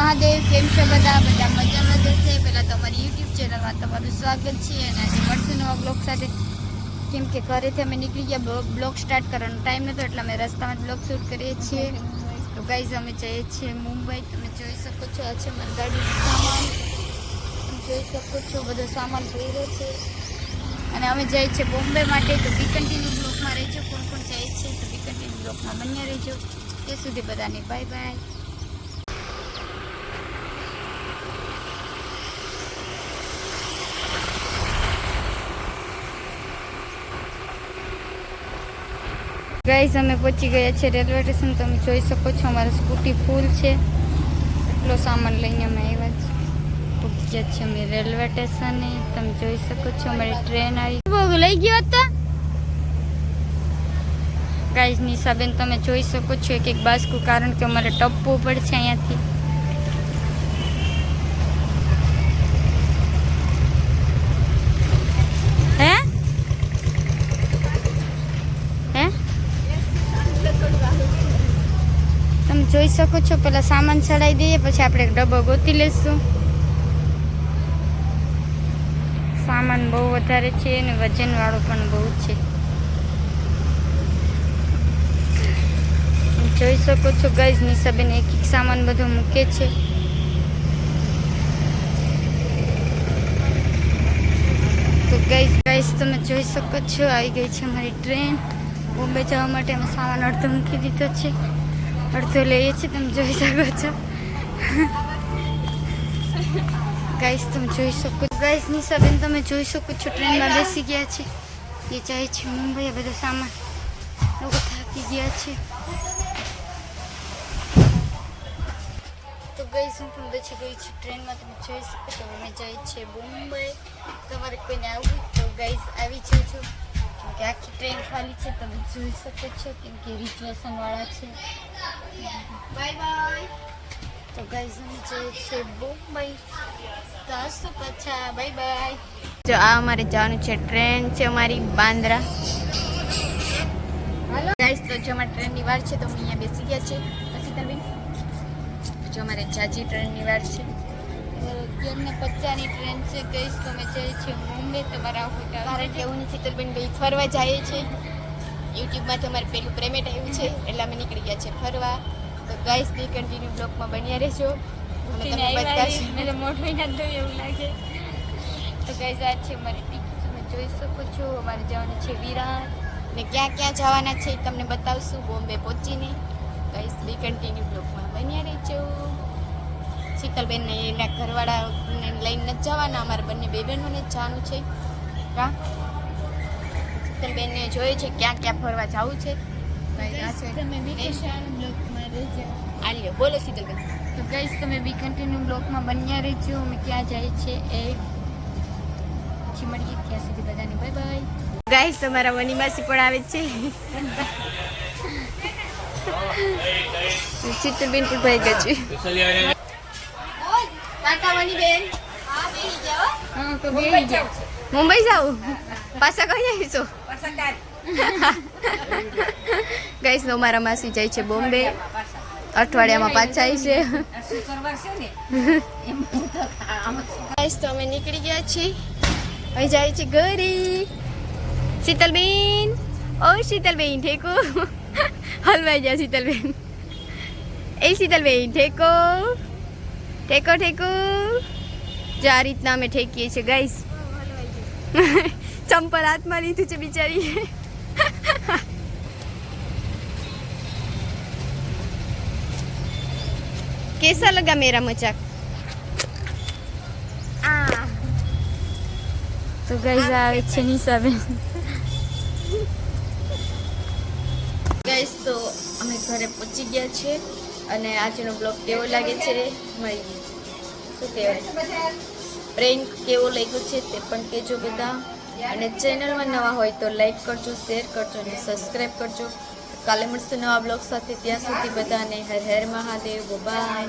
મહાદેવ, કેમ છો બધા? બધા મજામાં જશે પહેલાં તો અમારી યુટ્યુબ ચેનલમાં તમારું સ્વાગત છે અને આજે મળશું નવા બ્લોગ સાથે. કેમ કે ઘરેથી અમે નીકળી ગયા બ્લોગ સ્ટાર્ટ કરવાનો ટાઈમ નહોતો એટલે અમે રસ્તામાં બ્લોગ શૂટ કરીએ છીએ. તો ગાઈઝ અમે જઈએ છીએ મુંબઈ. તમે જોઈ શકો છો, આ છે મારી ગાડીનો સામાન. જોઈ શકો છો, બધો સામાન ભર્યો છે. અને અમે જઈએ છીએ બોમ્બે માટે. તો બી કન્ટિન્યુ બ્લોગમાં રહેજો. કોણ કોણ જાય છે, તો બી કન્ટિન્યુ બ્લોગમાં બન્યા રહેજો. તે સુધી બધાને બાય બાય ગાઈઝ અમે પહોંચી ગયા છે રેલવે સ્ટેશન. તમે જોઈ શકો છો, અમારી સ્કૂટી ફૂલ છે. એટલો સામાન લઈને અમે આવ્યા છીએ. પહોંચી ગયા છીએ અમે રેલવે સ્ટેશને. તમે જોઈ શકો છો, અમારી ટ્રેન આવી. લઈ ગયો હતા? ગાઈઝ નિશાબેન, તમે જોઈ શકો છો એક એક બાસ્કું, કારણ કે અમારે ટપવું પડશે અહીંયાથી. તમે જોઈ શકો છો, પેલા સામાન ચડાવી દઈએ, પછી આપણે ડબ્બો ગોતી લેશું સામાન બહુ વધારે છે અને વજન વાળો પણ બહુ છે. જોઈ શકો છો ગાઈઝ નિશાબેન એક એક સામાન બધો મૂકે છે. તો ગાઈઝ ગાઈઝ તમે જોઈ શકો છો આવી ગઈ છે અમારી ટ્રેન બોમ્બે જવા માટે અમે સામાન અડધો મૂકી દીધો છે. અડધો લઈએ છીએ તમે જોઈ શકો છો ગાઈસ તમે જોઈ શકો ગાઈસ નિશાબેન તમે જોઈ શકો છો ટ્રેનમાં બેસી ગયા છે એ જાય છે મુંબઈ બધો સામાન લોકો થાકી ગયા છે તો ગઈસ હું પણ બેસી ગઈ છું ટ્રેનમાં તમે જોઈ શકો છો અમે જાય છે મુંબઈ તમારે કોઈને આવવું તો ગાઈસ આવી જજો કેમ કે આખી ટ્રેન ખાલી છે તમે જોઈ શકો છો કેમ કે રિઝર્વેશન વાળા છે બાય બાય તો ગાઈઝ જે છે બોમ્બઈ મુંબઈ તો હસતો પાછા બાય બાય જો આ અમારે જવાનું છે ટ્રેન છે અમારી બાંદ્રા. હાલો ગાઈઝ તો જો અમારી ટ્રેનની વાર છે તો અમે અહીંયા બેસી ગયા છે પછી તમે જો અમારે જાજી ટ્રેનની વાર છે. અગિયારને પચાસની ટ્રેન છે ગઈશ તો અમે જઈએ છીએ મુંબઈ તમારા હોટલ મારે કેવું નથી તો બેન ભાઈ ફરવા જઈએ છીએ યુટ્યુબમાં તમારે પેલું પ્રેમેટ આવ્યું છે એટલે અમે નીકળી ફરવા તો ગાઈસ બી કન્ટિન્યુ બ્લોગમાં બન્યા રહેજો. અમે તમને બતાવીશું. ના એવું લાગે. તો ગાઈઝ આ છે મારી ટિકિટ તમે જોઈ શકો છો અમારે જવાનું છે વિરાટ ને ક્યાં ક્યાં જવાના છે તમને બતાવશું. બોમ્બે પહોંચીને. ગાઈસ બી કન્ટિન્યુ બ્લોગમાં બન્યા રહેજો. શીતલબેનને એના ઘરવાળાને લઈને નથી જવાના. અમારે બંને બે બહેનોને જ જવાનું છે. કા શીતલબેનને જોઈએ છે ક્યાં ક્યાં ફરવા જવું છે? છે તમે વેકેશન બ્લોગમાં રહેજો. આ બોલો શીતલબેન તો ગઈશ તમે બી કન્ટિન્યુ બ્લોગમાં બન્યા રહેજો. અમે ક્યાં જાય છે એ પછી મળીએ ત્યાં સુધી બધાને. બાય બાય ગાઈસ તમારા મની માસી પણ આવે છે. ચિત્રબેન પણ ભાઈ ગયા છે મની બેન. હા તો બેસી મુંબઈ જાવ પાછા કઈ આવીશો? ગાઈસ નો મારા માસી જાય છે બોમ્બે. અઠવાડિયામાં પાછા છે. ગાઈસ તો અમે નીકળી ગયા છીએ. હવે જાય છે ઘરે. શીતલબેન. ઓ, શીતલબેન, ઠેકો. હલવાઈ ગયા શીતલબેન. એ શીતલબેન, ઠેકો. ઠેકો ઠેકો. જો આ રીતના અમે ઠેકીએ છીએ ગાઈસ ચંપલ હાથમાં લીધું છે બિચારી कैसा लगा मेरा मजाक आ તો ગાઈઝ આવે છે નિશાબેન ગાઈસ તો અમે ઘરે પહોંચી ગયા છે અને આજનો બ્લોગ કેવો લાગે છે મારી શું કહેવાય પ્રેન્ક કેવો લાગ્યો છે તે પણ કહેજો બધા અને ચેનલમાં નવા હોય તો લાઈક કરજો, શેર કરજો અને સબસ્ક્રાઈબ કરજો. કાલે મળશું નવા બ્લોગ સાથે. ત્યાં સુધી બધાને હર હર મહાદેવ. બાય